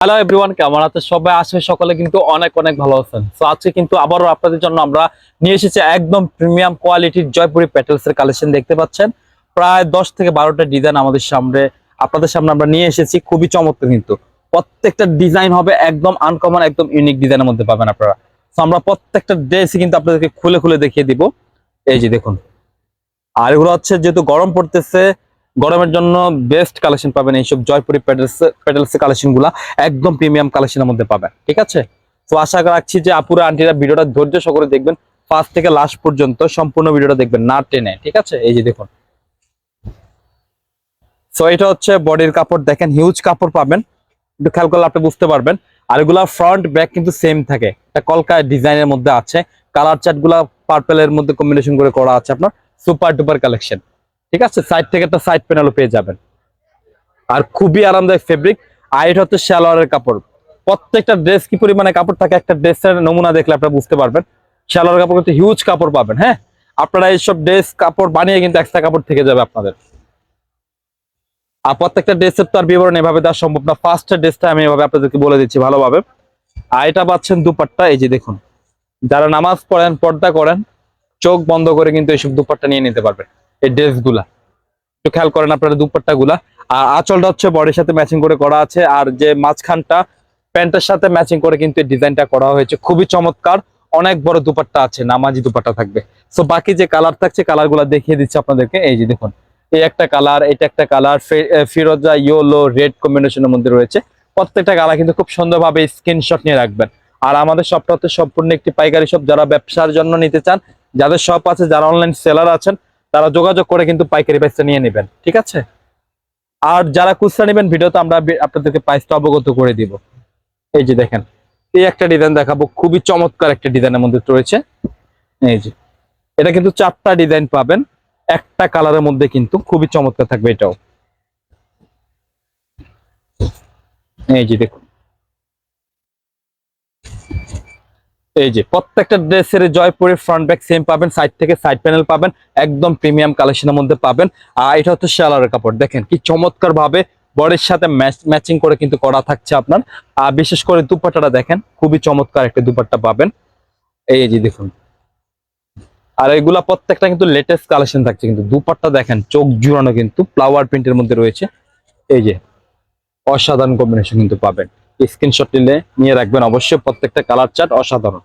Hello everyone কেমন আছে সবাই আসবে সকলে কিন্তু অনেক অনেক ভালো আছেন। তো আজকে কিন্তু আবারও আপনাদের জন্য আমরা নিয়ে এসেছি একদম প্রিমিয়াম কোয়ালিটির জয়পুরি প্যাটেলস এর কালেকশন দেখতে পাচ্ছেন। প্রায় দশ থেকে বারোটা ডিজাইন আমাদের সামনে, আপনাদের সামনে আমরা নিয়ে এসেছি। খুবই চমৎকার কিন্তু। প্রত্যেকটা ডিজাইন হবে একদম আনকমন একদম ইউনিক ডিজাইনের মধ্যে পাবেন আপনারা। তো আমরা প্রত্যেকটা ড্রেসই কিন্তু আপনাদেরকে খুলে খুলে দেখিয়ে দিব। এই যে দেখুন। আর এগুলো হচ্ছে যেহেতু গরম পড়তেছে গরমের জন্য বেস্ট কালেকশন পাবেন এইসব জয়পুরি প্যাটেলস প্যাটেলস কালেকশনগুলা। একদম প্রিমিয়াম কালেকশনের মধ্যে পাবেন, ঠিক আছে? তো আশা রাখছি যে আপুরা, আন্টিরা ভিডিওটা ধৈর্য সহকারে দেখবেন। ফার্স্ট থেকে লাস্ট পর্যন্ত সম্পূর্ণ ভিডিওটা দেখবেন, না টেনে, ঠিক আছে? এই যে দেখুন। সো এটা হচ্ছে বডির কাপড়। দেখেন হিউজ কাপড় পাবেন। একটু খেয়াল করলে আপনি বুঝতে পারবেন। আর এগুলা ফ্রন্ট ব্যাক কিন্তু সেম থাকে। এটা কলকা ডিজাইনের মধ্যে আছে। কালার চার্টগুলা পার্পেলের মধ্যে কম্বিনেশন করে করা আছে আপনার। সুপার ডুপার কালেকশন ঠিক আছে? সাইড থেকে একটা সাইড প্যানেলও পেয়ে যাবেন। আর খুবই আরামদায়ক ফেব্রিক আর এটা হচ্ছে শ্যালোয়ারের কাপড়। প্রত্যেকটা ড্রেস কি পরিমাণে কাপড় থাকে? একটা ড্রেসের নমুনা দেখলে আপনারা বুঝতে পারবেন। শ্যালোয়ারের কাপড় কিন্তু হিউজ কাপড় পাবেন হ্যাঁ? আপনারা এইসব ড্রেস কাপড় বানিয়ে কিন্তু এক্সট্রা কাপড় থেকে যাবে আপনাদের। আর প্রত্যেকটা ড্রেসের তো আর বিবরণ এভাবে দেওয়া সম্ভব না। ফার্স্ট ড্রেসটা আমি এভাবে আপনাদেরকে বলে দিচ্ছি ভালোভাবে। আর এটা পাচ্ছেন দুপাট্টা, এই যে দেখুন। যারা নামাজ পড়েন, পর্দা করেন, চোখ বন্ধ করে কিন্তু এইসব দুপাট্টা নিয়ে নিতে পারবেন। এই ড্রেসগুলা একটু খেয়াল করেন আপনারা দুপাট্টা গুলা আর আঁচলটা হচ্ছে বডির সাথে ম্যাচিং করে করা আছে, আর যে মাঝখানটা, প্যান্টের সাথে ম্যাচিং করে কিন্তু এই ডিজাইনটা করা হয়েছে। খুবই চমৎকার, অনেক বড় দুপাট্টা আছে, নামাজি দুপাট্টা থাকবে। সো বাকি যে কালার থাকছে কালারগুলা দেখিয়ে দিচ্ছি আপনাদেরকে। এই যে দেখুন, এই একটা কালার এটা একটা কালার ফিরোজা ইয়েলো রেড কম্বিনেশনের মধ্যে রয়েছে। প্রত্যেকটা কালার কিন্তু খুব সুন্দরভাবে স্ক্রিনশট নিয়ে রাখবেন। আর আমাদের শপটা হচ্ছে সম্পূর্ণ একটি পাইকারি শপ যারা ব্যবসার জন্য নিতে চান, যাদের শপ আছে, যারা অনলাইন সেলার আছেন তারা যোগাযোগ করে কিন্তু পাইকারি প্রাইসটা নিয়ে নেবেন, ঠিক আছে? আর যারা খুচরা নেবেন, ভিডিওতে আমরা আপনাদেরকে প্রাইসটা অবগত করে দিব। এই যে দেখেন, এই একটা ডিজাইন দেখাবো, খুবই চমৎকার একটা ডিজাইনের মধ্যে রয়েছে। এই যে, এটা কিন্তু চারটা ডিজাইন পাবেন, একটা কালারের মধ্যে কিন্তু খুবই চমৎকার থাকবে এটাও। এই যে দেখুন এই যে প্রত্যেকটা ড্রেসের জয়পুরের ফ্রন্ট ব্যাক সেম পাবেন সাইড থেকে সাইড প্যানেল পাবেন, একদম প্রিমিয়াম কালেকশনের মধ্যে পাবেন। আর এটা হচ্ছে শালারের কাপড়। দেখেন কি চমৎকার ভাবে বডির সাথে ম্যাচিং করে কিন্তু করা থাকছে আপনার। আর বিশেষ করে দুপাট্টাটা দেখেন, খুবই চমৎকার একটা দুপাট্টা পাবেন। এই যে দেখুন। আর এগুলা প্রত্যেকটা কিন্তু লেটেস্ট কালেকশন থাকছে কিন্তু। দুপাট্টা দেখেন, চোখ জুড়ানো কিন্তু ফ্লাওয়ার প্রিন্টের মধ্যে রয়েছে। এই যে অসাধারণ কম্বিনেশন কিন্তু পাবেন। স্ক্রিনশট নিলে নিয়ে রাখবেন। অবশ্যই প্রত্যেকটা কালার চার্ট অসাধারণ।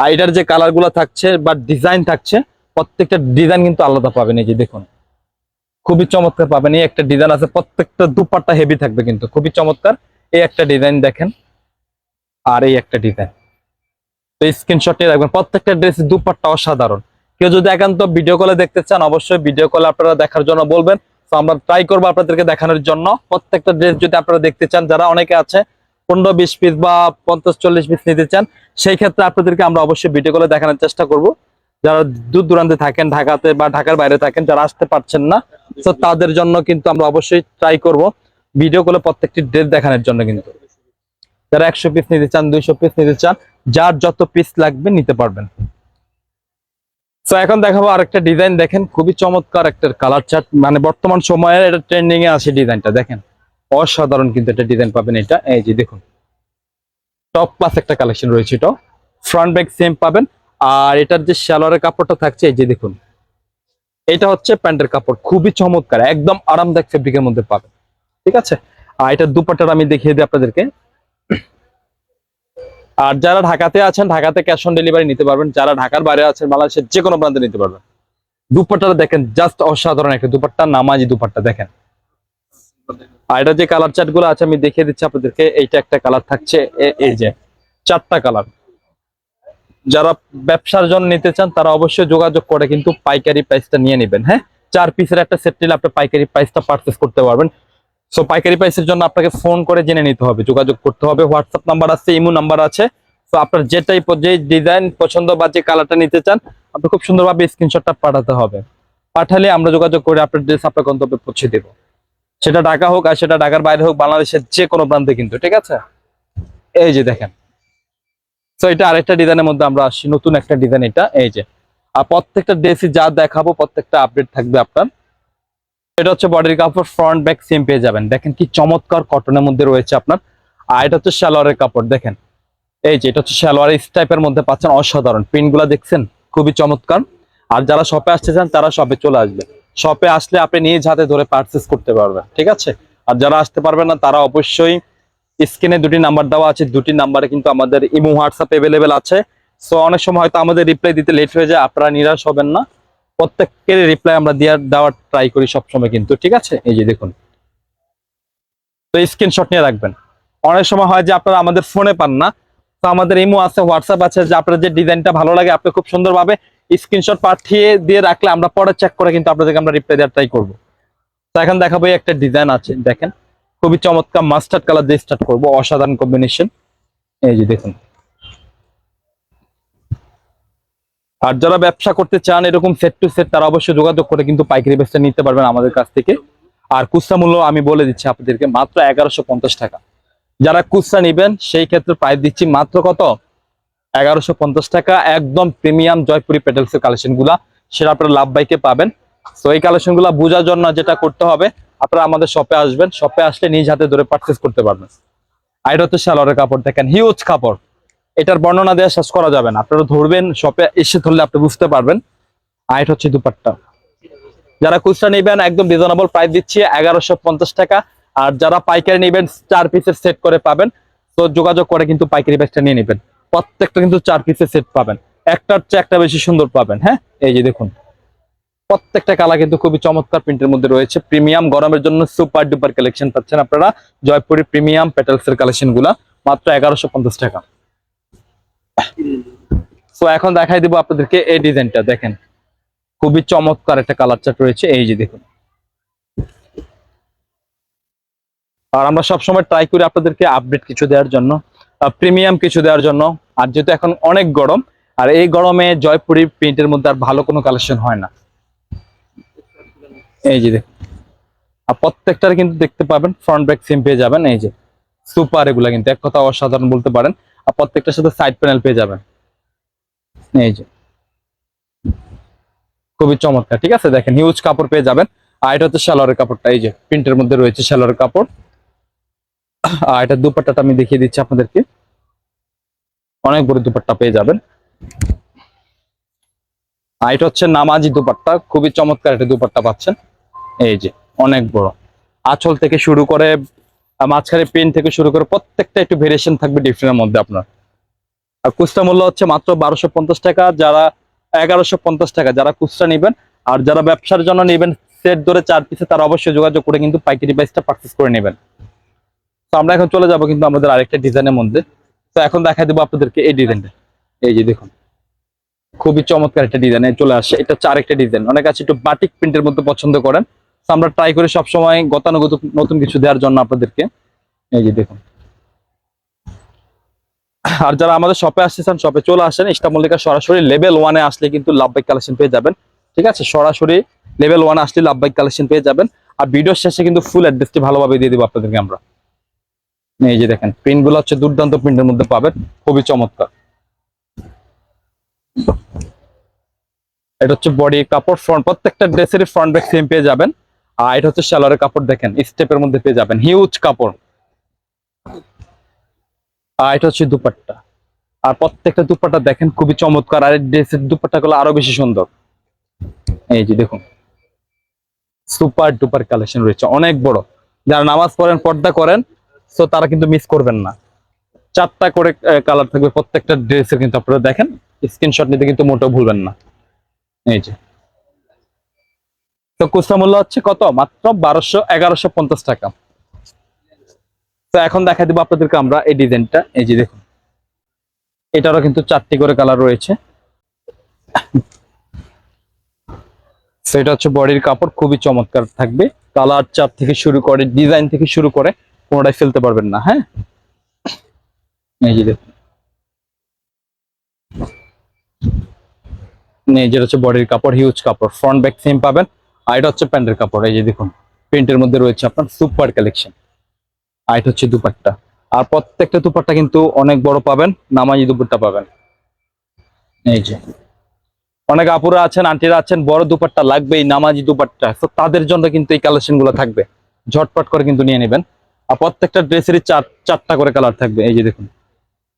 আর এটার যে কালারগুলো থাকছে বা ডিজাইন থাকছে, প্রত্যেকটা ডিজাইন কিন্তু আলাদা পাবেন। এই যে দেখুন, খুবই চমৎকার পাবেন। এই একটা ডিজাইন আছে, প্রত্যেকটা দুপাট্টা হেভি থাকবে কিন্তু। খুবই চমৎকার। এই একটা ডিজাইন দেখেন। আর এই একটা ডিজাইন তো স্ক্রিনশট নিয়ে রাখবেন। প্রত্যেকটা ড্রেস দুপাট্টা অসাধারণ। কেউ যদি একান্ত ভিডিও কলে দেখতে চান, অবশ্যই ভিডিও কলে আপনারা দেখার জন্য বলবেন। তো আমরা ট্রাই করব আপনাদেরকে দেখানোর জন্য। প্রত্যেকটা ড্রেস যদি আপনারা দেখতে চান, যারা অনেকে আছে পনেরো বিশ পিস বা পঞ্চাশ চল্লিশ পিস নিতে চান, সেই ক্ষেত্রে আপনাদেরকে আমরা অবশ্যই ভিডিও কলে দেখানোর চেষ্টা করব। যারা দূর দূরান্তে থাকেন, ঢাকাতে বা ঢাকার বাইরে থাকেন, যারা আসতে পারছেন না, তো তাদের জন্য কিন্তু আমরা অবশ্যই ট্রাই করব ভিডিও কলে প্রত্যেকটি ড্রেস দেখানোর জন্য কিন্তু। যারা একশো পিস নিতে চান, দুইশো পিস নিতে চান, যার যত পিস লাগবে নিতে পারবেন। তো এখন দেখাবো আরেকটা ডিজাইন দেখেন, খুবই চমৎকার একটা কালার চার্ট মানে বর্তমান সময়ে এটা ট্রেন্ডিং এ আছে ডিজাইনটা দেখেন। অসাধারণ কিন্তু একটা ডিজাইন পাবেন এটা। এই যে দেখুন টপ ক্লাস একটা কালেকশন রয়েছে এটা ফ্রন্ট ব্যাক সেম পাবেন। আর এটার যে সালোয়ারের কাপড়টা থাকছে, এই যে দেখুন, এটা হচ্ছে প্যান্টের কাপড়। খুবই চমৎকার, একদম আরামদায়ক ফেব্রিকের মধ্যে পাবেন। ঠিক আছে? আর এটার দুপাট্টাটা আমি দেখিয়ে দিই আপনাদেরকে। আর যারা ঢাকাতে আছেন, ঢাকাতে ক্যাশ অন ডেলিভারি নিতে পারবেন। যারা ঢাকার বাইরে আছেন, বাংলাদেশের যে কোনো প্রান্তে নিতে পারবেন। দুপাট্টাটা দেখেন জাস্ট অসাধারণ একটা দুপাট্টা, নামাজি দুপাট্টা দেখেন। এটা যে কালার চার্টগুলো আছে, আমি দেখিয়ে দিচ্ছি আপনাদেরকে। এইটা একটা কালার থাকছে এই যে, চারটা কালার যারা ব্যবসার জন্য নিতে চান, তারা অবশ্যই যোগাযোগ করে কিন্তু পাইকারি প্রাইসটা নিয়ে নেবেন হ্যাঁ? চার পিসের একটা সেট নিলে আপনি পাইকারি প্রাইসটা পারচেস করতে পারবেন। সো পাইকারি প্রাইসের জন্য আপনাকে ফোন করে জেনে নিতে হবে, যোগাযোগ করতে হবে। হোয়াটসঅ্যাপ নাম্বার আছে ইমো নাম্বার আছে। তো আপনার যেটাই যে ডিজাইন পছন্দ বা যে কালারটা নিতে চান, আপনি খুব সুন্দরভাবে স্ক্রিনশটটা পাঠাতে হবে। পাঠালে আমরা যোগাযোগ করে আপনার ড্রেস আপনার গন্তব্যে পৌঁছে দেবো। সেটা ঢাকা হোক আর সেটা ঢাকার বাইরে হোক, বাংলাদেশের যে কোনো প্রান্তে কিন্তু, ঠিক আছে? এই যে দেখেন। তো এটা আরেকটা ডিজাইনের মধ্যে আমরা আসছি, নতুন একটা ডিজাইন এটা, এই যে। আর প্রত্যেকটা ড্রেসই যা দেখাবো, প্রত্যেকটা আপডেট থাকবে আপনার। এটা হচ্ছে বডির কাপড় ফ্রন্ট ব্যাক সেম পেয়ে যাবেন। দেখেন কি চমৎকার কটনের মধ্যে রয়েছে আপনার। আর এটা হচ্ছে সালোয়ারের কাপড়, দেখেন। এই যে, এটা হচ্ছে সালোয়ারের স্টাইপের মধ্যে পাচ্ছেন অসাধারণ। প্রিন্টগুলো দেখছেন? খুবই চমৎকার। আর যারা শপে আসতে চান, তারা শপে চলে আসবে। শপে আসলে আপনি নিজ হাতে ধরে পারচেস করতে পারবেন, ঠিক আছে? আর যারা আসতে পারবেন না, তারা অবশ্যই স্ক্রিনে দুটি নাম্বার দেওয়া আছে। দুটি নাম্বারে কিন্তু আমাদের ইমো হোয়াটসঅ্যাপ অ্যাভেলেবেল আছে। সো অনেক সময় হয়তো আমাদের রিপ্লাই দিতে লেট হয়ে যায়, আপনারা নিরাশ হবেন না। প্রত্যেকের রিপ্লাই আমরা দেওয়ার দেওয়ার ট্রাই করি সবসময় কিন্তু, ঠিক আছে? এই যে দেখুন। তো স্ক্রিনশট নিয়ে রাখবেন। অনেক সময় হয় যে আপনারা আমাদের ফোনে পান না। তো আমাদের ইমো আছে হোয়াটসঅ্যাপ আছে, যে আপনার যে ডিজাইনটা ভালো লাগে, আপনি খুব সুন্দরভাবে স্ক্রিনশট পাঠিয়ে দিয়ে রাখলে আমরা পরে চেক করে কিন্তু আপনাদেরকে আমরা রিপ্লাই দেওয়ার ট্রাই করব। তো এখন দেখাবো একটা ডিজাইন আছে, দেখেন। খুবই চমৎকার মাস্টার্ড কালার দিয়ে স্টার্ট করব, অসাধারণ কম্বিনেশন এই যে দেখুন। আর যারা ব্যবসা করতে চান, এরকম সেট টু সেট তারা অবশ্যই যোগাযোগ করে কিন্তু পাইকারি ব্যবসা নিতে পারবেন আমাদের কাছ থেকে। আর কুস্তা মূল্য আমি বলে দিচ্ছি আপনাদেরকে, মাত্র এগারোশো টাকা। যারা কুস্তা নেবেন, সেই ক্ষেত্রে প্রাইস দিচ্ছি মাত্র কত? এগারোশো পঞ্চাশ টাকা, একদম প্রিমিয়াম জয়পুরি পেটেলসের কালেকশনগুলা। সেটা আপনারা লাভ বাইকে পাবেন। তো এই কালেকশনগুলা বোঝার জন্য যেটা করতে হবে, আপনারা আমাদের শপে আসবেন। শপে আসলে নিজ হাতে ধরে পারচেস করতে পারবেন। আর হচ্ছে সালোয়ারের কাপড়, দেখেন হিউজ কাপড়। এটার বর্ণনা দেওয়া শেষ করা যাবে না। আপনারা ধরবেন শপে এসে ধরলে আপনি বুঝতে পারবেন। আর হচ্ছে দুপাট্টা। যারা খুচরা নেবেন, একদম রিজনেবল প্রাইস দিচ্ছি, এগারোশো পঞ্চাশ টাকা। আর যারা পাইকারি নেবেন, চার পিসের সেট করে পাবেন। তো যোগাযোগ করে কিন্তু পাইকারি ব্যাগটা নিয়ে নেবেন। প্রত্যেকটা কিন্তু চার পিসের সেট পাবেন। একটার চেয়ে একটা বেশি সুন্দর পাবেন হ্যাঁ? এই যে দেখুন। প্রত্যেকটা কালার কিন্তু খুবই চমৎকার প্রিন্টের মধ্যে রয়েছে। প্রিমিয়াম গরমের জন্য সুপার ডুপার কালেকশন পাচ্ছেন আপনারা। জয়পুরি প্রিমিয়াম পেটেলস এর কালেকশনগুলা, মাত্র এগারোশো পঞ্চাশ টাকা। তো এখন দেখাই দিব আপনাদেরকে এই ডিজাইনটা দেখেন। খুবই চমৎকার একটা কালার চার্ট রয়েছে। এই যে দেখুন। আর আমরা সবসময় ট্রাই করি আপনাদেরকে আপডেট কিছু দেওয়ার জন্য। প্রিমিয়াম কিছু দেওয়ার জন্য। আর যেহেতু এখন অনেক গরম, আর এই গরমে জয়পুরি প্রিন্টের মধ্যে আর ভালো কোনো কালেকশন হয় না। এই যে আর প্রত্যেকটার কিন্তু দেখতে পাবেন ফ্রন্ট ব্যাক সিম পেয়ে যাবেন, এই যে। সুপার এগুলা কিন্তু, এক কথা অসাধারণ বলতে পারেন। আর প্রত্যেকটার সাথে সাইড প্যানেল পেয়ে যাবেন। এই যে। খুবই চমৎকার, ঠিক আছে? দেখেন হিউজ কাপড় পেয়ে যাবেন। আর এটা হচ্ছে সালোয়ারের কাপড়টা, এই যে, প্রিন্টের মধ্যে রয়েছে সালোয়ারের কাপড়। এটা দুপাট্টাটা আমি দেখিয়ে দিচ্ছি আপনাদেরকে। অনেক বড় দুপাট্টা পেয়ে যাবেন। আর এটা হচ্ছে নামাজি দুপাট্টা, খুবই চমৎকার একটা দুপাট্টা পাচ্ছেন। এই যে, অনেক বড়। আঁচল থেকে শুরু করে মাঝখানে পেন থেকে শুরু করে প্রত্যেকটা একটু ভেরিয়েশন থাকবে ডিফারেন্টের মধ্যে আপনার। আর খুচরা মূল্য হচ্ছে মাত্র বারোশো পঞ্চাশ টাকা, যারা এগারোশো পঞ্চাশ টাকা, যারা খুচরা নেবেন আর যারা ব্যবসার জন্য নেবেন সেট ধরে চার পিসে তারা অবশ্যই যোগাযোগ করে কিন্তু পাইকারি প্রাইসটা পারচেস করে নেবেন। তো আমরা এখন চলে যাব কিন্তু আমাদের আরেকটা ডিজাইনের মধ্যে। তো এখন দেখা দেবো আপনাদেরকে এই ডিজাইনটা এই যে দেখুন, খুবই চমৎকার একটা ডিজাইন চলে আসে এটা হচ্ছে আরেকটা ডিজাইন অনেক আছে একটু বাটিক প্রিন্টের মধ্যে পছন্দ করেন। তো আমরা ট্রাই করি সবসময় গতানুগত নতুন কিছু দেওয়ার জন্য আপনাদেরকে। এই যে দেখুন। আর যারা আমাদের শপে আসতেছেন শপে চলে আসেন ইস্টামল্লিকা সরাসরি লেভেল ওয়ানে আসলে কিন্তু লাভ লাভবাইক কালেকশন পেয়ে যাবেন। ঠিক আছে? সরাসরি লেভেল ওয়ানে আসলে লাভবাইক কালেকশন পেয়ে যাবেন। আর ভিডিওর শেষে কিন্তু ফুল অ্যাড্রেসটি ভালোভাবে দিয়ে দেবো আপনাদেরকে আমরা। এই যে দেখেন প্রিন্টগুলো হচ্ছে দুর্দান্ত প্রিন্টের মধ্যে পাবেন, খুবই চমৎকার। এটা হচ্ছে বডি কাপড় ফ্রন্ট প্রত্যেকটা ড্রেসের ফ্রন্ট ব্যাক সেম পেয়ে যাবেন। আর এটা হচ্ছে সালোয়ারের কাপড়, দেখেন স্টেপের মধ্যে পেয়ে যাবেন হিউজ কাপড়। আর এটা হচ্ছে দুপাট্টা। আর প্রত্যেকটা দুপাট্টা দেখেন, খুবই চমৎকার। আর ড্রেসের দুপাট্টা গুলো আরও বেশি সুন্দর। এই যে দেখুন সুপার ডুপার কালেকশন রয়েছে, অনেক বড়। যারা নামাজ পড়েন, পর্দা করেন তো তারা কিন্তু মিস করবেন না। চারটা করে কালার থাকবে প্রত্যেকটা ড্রেসের কিন্তু আপনারা দেখেন। স্ক্রিনশট নিতে কিন্তু মোটেও ভুলবেন না। এই যে। তো খুচরা মূল্য হচ্ছে কত? মাত্র বারোশো, এগারোশো পঞ্চাশ টাকা। তো এখন দেখা দিব আপনাদেরকে আমরা এই ডিজাইনটা। এই যে দেখুন। এটারও কিন্তু চারটি করে কালার রয়েছে। সেটা হচ্ছে বডির কাপড়। খুবই চমৎকার থাকবে। কালার চাপ থেকে শুরু করে ডিজাইন থেকে শুরু করে কোনোটাই ফেলতে পারবেন না হ্যাঁ? বডির কাপড় হিউজ কাপড় ফ্রন্ট ব্যাক সেম পাবেন। আর এটা হচ্ছে প্যান্টের কাপড়, এই যে দেখুন। প্রিন্টের মধ্যে রয়েছে আপনার সুপার কালেকশন আর এটা হচ্ছে দুপাট্টা। আর প্রত্যেকটা দুপাট্টা কিন্তু অনেক বড় পাবেন, নামাজি দুপাট্টা পাবেন। এই যে। অনেক আপুরা আছেন, আন্টিরা আছেন, বড় দুপাট্টা লাগবেই, নামাজি দুপাট্টা। তো তাদের জন্য কিন্তু এই কালেকশনগুলো থাকবে। ঝটপট করে কিন্তু নিয়ে নেবেন। আর প্রত্যেকটা ড্রেসেরই চার, চারটা করে কালার থাকবে। এই যে দেখুন,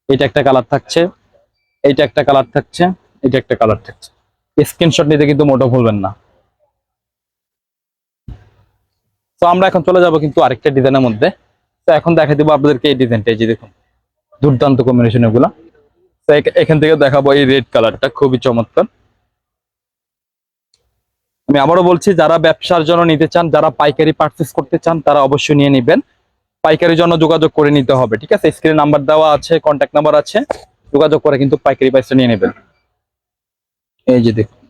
এটা একটা কালার থাকছে, এইটা একটা কালার থাকছে এটা একটা কালার থাকছে। স্ক্রিনশট নিতে কিন্তু মোটো ভুলবেন না। তো আমরা এখন চলে যাব কিন্তু আরেকটা ডিজাইনের মধ্যে। তো এখন দেখা দিব আপনাদেরকে এই ডিজাইনটা এই যে দেখুন, দুর্দান্ত কম্বিনেশন এগুলা। তো এখান থেকে দেখাবো এই রেড কালারটা খুবই চমৎকার। আমি আবারও বলছি, যারা ব্যবসার জন্য নিতে চান, যারা পাইকারি পারচেস করতে চান, তারা অবশ্যই নিয়ে নেবেন। পাইকারির জন্য যোগাযোগ করে নিতে হবে, ঠিক আছে? স্ক্রিনে নাম্বার দেওয়া আছে কন্ট্যাক্ট নাম্বার আছে, যোগাযোগ করে কিন্তু পাইকারি প্রাইসটা নিয়ে নেবেন। এই যে দেখুন।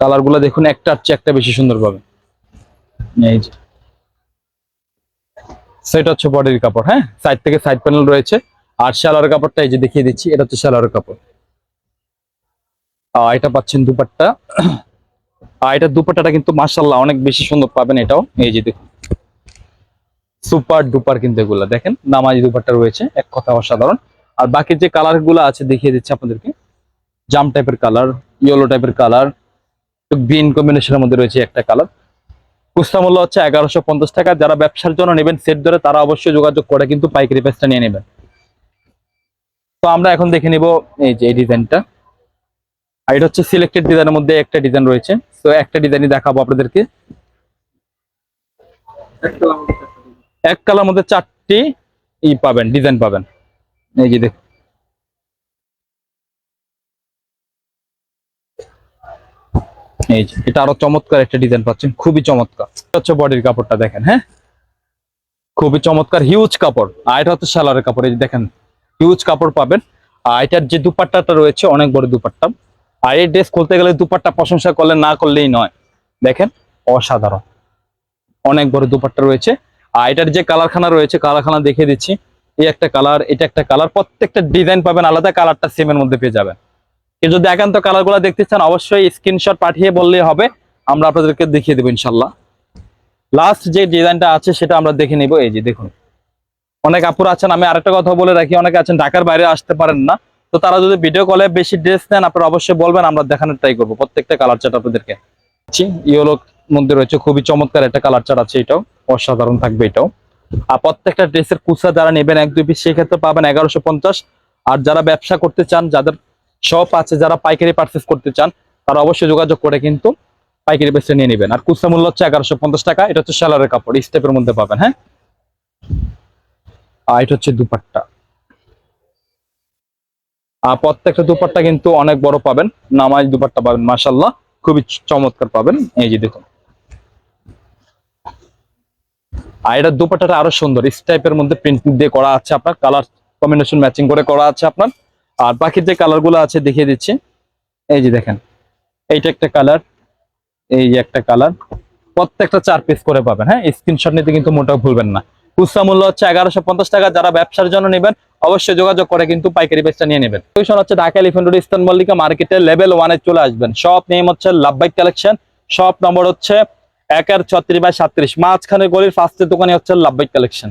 কালারগুলো দেখুন একটার চেয়ে একটা বেশি সুন্দর পাবে এই যে। সেটা হচ্ছে বডির কাপড় হ্যাঁ? সাইড থেকে সাইড প্যানেল রয়েছে। আর শালার কাপড়টা এই যে দেখিয়ে দিচ্ছি, এটা হচ্ছে শালার কাপড়। এটা পাচ্ছেন দুপাট্টা। আর এটা দুপাট্টাটা কিন্তু মার্শাল্লাহ অনেক বেশি সুন্দর পাবেন এটাও। এই যে দেখুন। সুপার ডুপার কিন্তু এগুলা। দেখেন, নামাজি দুপাট্টা রয়েছে, এক কথা অসাধারণ। আর বাকি যে কালারগুলো আছে, দেখিয়ে দিচ্ছে আপনাদেরকে। জাম টাইপের কালার, ইয়েলো টাইপের কালার গ্রিন কম্বিনেশনের মধ্যে রয়েছে একটা কালার। খুচরা মূল্য হচ্ছে এগারোশো পঞ্চাশ টাকা। যারা ব্যবসার জন্য নেবেন সেট ধরে তারা অবশ্যই যোগাযোগ করে কিন্তু পাইকারি প্রাইসটা নিয়ে নেবেন। তো আমরা এখন দেখে নিব এই যে এই ডিজাইনটা। আর এটা হচ্ছে সিলেক্টেড ডিজাইনের মধ্যে একটা ডিজাইন রয়েছে। তো একটা ডিজাইনই দেখাবো আপনাদেরকে। এক কালার মধ্যে চারটি ই পাবেন ডিজাইন পাবেন। এই যে দেখ এই যে, এটা আরও চমৎকার একটা ডিজাইন পাচ্ছেন, খুবই চমৎকার। হচ্ছে বডির কাপড়টা দেখেন হ্যাঁ? খুবই চমৎকার হিউজ কাপড়। আর এটা হচ্ছে সালোয়ারের কাপড়, এই দেখেন হিউজ কাপড় পাবেন। আর এটার যে দুপাট্টাটা রয়েছে, অনেক বড় দুপাট্টা। আর এই ড্রেস খুলতে গেলে দুপাট্টা প্রশংসা করলে না করলেই নয়। দেখেন, অসাধারণ। অনেক বড় দুপাট্টা রয়েছে। আর এটার যে কালারখানা রয়েছে, কালারখানা দেখিয়ে দিচ্ছি। এই একটা কালার, এটা একটা কালার, প্রত্যেকটা ডিজাইন পাবেন আলাদা, কালারটা সেমের মধ্যে পেয়ে যাবেন। কেউ যদি একান্ত কালারগুলো দেখতে চান, অবশ্যই স্ক্রিনশট পাঠিয়ে বললেই হবে। আমরা আপনাদেরকে দেখিয়ে দেবো ইনশাল্লাহ লাস্ট যে ডিজাইনটা আছে, সেটা আমরা দেখে নিব। এই যে দেখুন, অনেক আপুর আছেন, আমি আরেকটা কথা বলে রাখি, অনেকে আছেন, ঢাকার বাইরে আসতে পারেন না। তো তারা যদি ভিডিও কলে বেশি ড্রেস নেন, আপনারা অবশ্যই বলবেন, আমরা দেখানোর ট্রাই করব প্রত্যেকটা কালার চার্ট আপনাদেরকে। ইয়েলো মধ্যে রয়েছে, খুবই চমৎকার একটা কালার চার্ট আছে এটাও, অসাধারণ থাকবে এটাও। আর প্রত্যেকটা ড্রেসের কুচা যারা নেবেন, এক, দুই পিস সেক্ষেত্রে পাবেন এগারোশো পঞ্চাশ। আর যারা ব্যবসা করতে চান, যাদের শপ আছে, যারা পাইকারি পারচেস করতে চান, তারা অবশ্যই যোগাযোগ করে কিন্তু পাইকারি বেসে নিয়ে নেবেন। আর কুচা মূল্য হচ্ছে এগারোশো পঞ্চাশ টাকা, এটা হচ্ছে শালারের কাপড় স্টেপের মধ্যে পাবেন হ্যাঁ? আর এটা হচ্ছে দুপাট্টা। প্রত্যেকটা দুপাট্টা কিন্তু অনেক বড় পাবেন। নামাজ দুপাট্টা পাবেন মাসাল্লাহ খুবই চমৎকার পাবেন। এই যে দেখুন। আর এটা দুপাট্টাটা আরও সুন্দর। ইস টাইপের মধ্যে প্রিন্টিং দিয়ে করা আছে আপনার। কালার কম্বিনেশন ম্যাচিং করে করা আছে আপনার। আর বাকি যে কালারগুলো আছে, দেখিয়ে দিচ্ছি। এই যে দেখেন। এইটা একটা কালার এই যে একটা কালার প্রত্যেকটা চার পিস করে পাবেন। হ্যাঁ স্ক্রিনশট নিতে কিন্তু মোটেও ভুলবেন না। খুচরা মূল্য হচ্ছে এগারোশো পঞ্চাশ টাকা। যারা ব্যবসার জন্য নেবেন, অবশ্যই যোগাযোগ করে কিন্তু পাইকারি বেচটা নিয়ে নেবেন। লোকেশন হচ্ছে ঢাকা এলিফেন্ট রোড ইস্তান মল্লিকা মার্কেটে লেভেল ওয়ানে চলে আসবেন। শপ নেম হচ্ছে লাভবাইক কালেকশন। শপ নম্বর হচ্ছে এক আর ছত্রিশ বাই সাত্রিশ মাঝখানে গলির ফার্স্টের দোকানে হচ্ছে লাভবাইক কালেকশন।